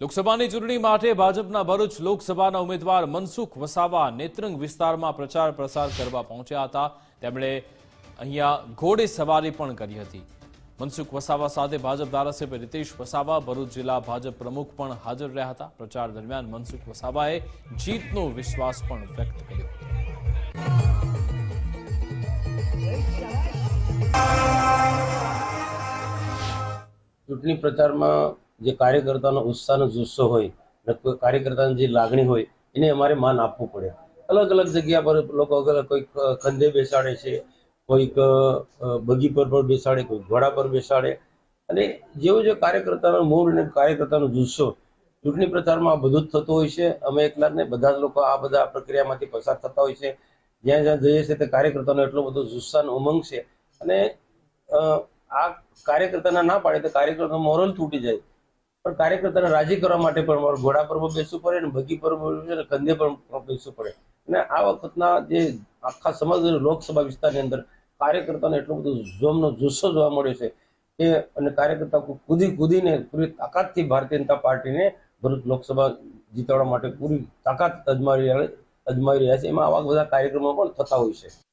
લોકસભાની ચૂંટણી માટે ભાજપના ભરૂચ લોકસભાના ઉમેદવાર મનસુખ વસાવા નેત્રંગ વિસ્તારમાં પ્રચાર પ્રસાર કરવા પહોંચ્યા હતા. તેમણે અહીંયા ઘોડે સવારી પણ કરી હતી. મનસુખ વસાવા સાથે ભાજપ ધારાસભ્ય રીતેશ વસાવા, ભરૂચ જિલ્લા ભાજપ પ્રમુખ પણ હાજર રહ્યા હતા. પ્રચાર દરમિયાન મનસુખ વસાવાએ જીતનો વિશ્વાસ પણ વ્યક્ત કર્યો ચૂંટણી પ્રચારમાં જે કાર્યકર્તાનો ઉત્સાહનો જુસ્સો હોય કાર્યકર્તાની જે લાગણી હોય, એને અમારે માન આપવું પડે. અલગ અલગ જગ્યા પર લોકો અલગ કોઈક ખંધે બેસાડે છે, કોઈક બગી પર પણ બેસાડે કોઈ ઘોડા પર બેસાડે. અને જેવો જે કાર્યકર્તાનો મૂળ અને કાર્યકર્તાનો જુસ્સો, ચૂંટણી પ્રચારમાં આ બધું જ થતું હોય છે. અમે એકલા ને બધા જ લોકો આ બધા પ્રક્રિયામાંથી પસાર થતા હોય છે. જ્યાં જ્યાં જઈએ છીએ તે કાર્યકર્તાનો એટલો બધો જુસ્સાનો ઉમંગ છે. અને આ કાર્યકર્તાના ના પાડે તો કાર્યકર્તાનો મોરલ તૂટી જાય. પણ કાર્યકર્તાને રાજી કરવા માટે પણ મારો ઘોડા પર બેસવું પડે ને બગી પર બેસવું કંધે પર બેસવું પડે. અને આ વખતના જે આખા સમગ્ર લોકસભા વિસ્તારની અંદર કાર્યકર્તાને એટલો બધો જોમનો જુસ્સો જોવા મળ્યો છે કે અને કાર્યકર્તા કૂદી કૂદીને પૂરી તાકાતથી ભારતીય જનતા પાર્ટીને ભરૂચ લોકસભા જીતાડવા માટે પૂરી તાકાત અજમાવી અજમાવી રહ્યા છે. એમાં આવા બધા કાર્યક્રમો પણ થતા હોય છે.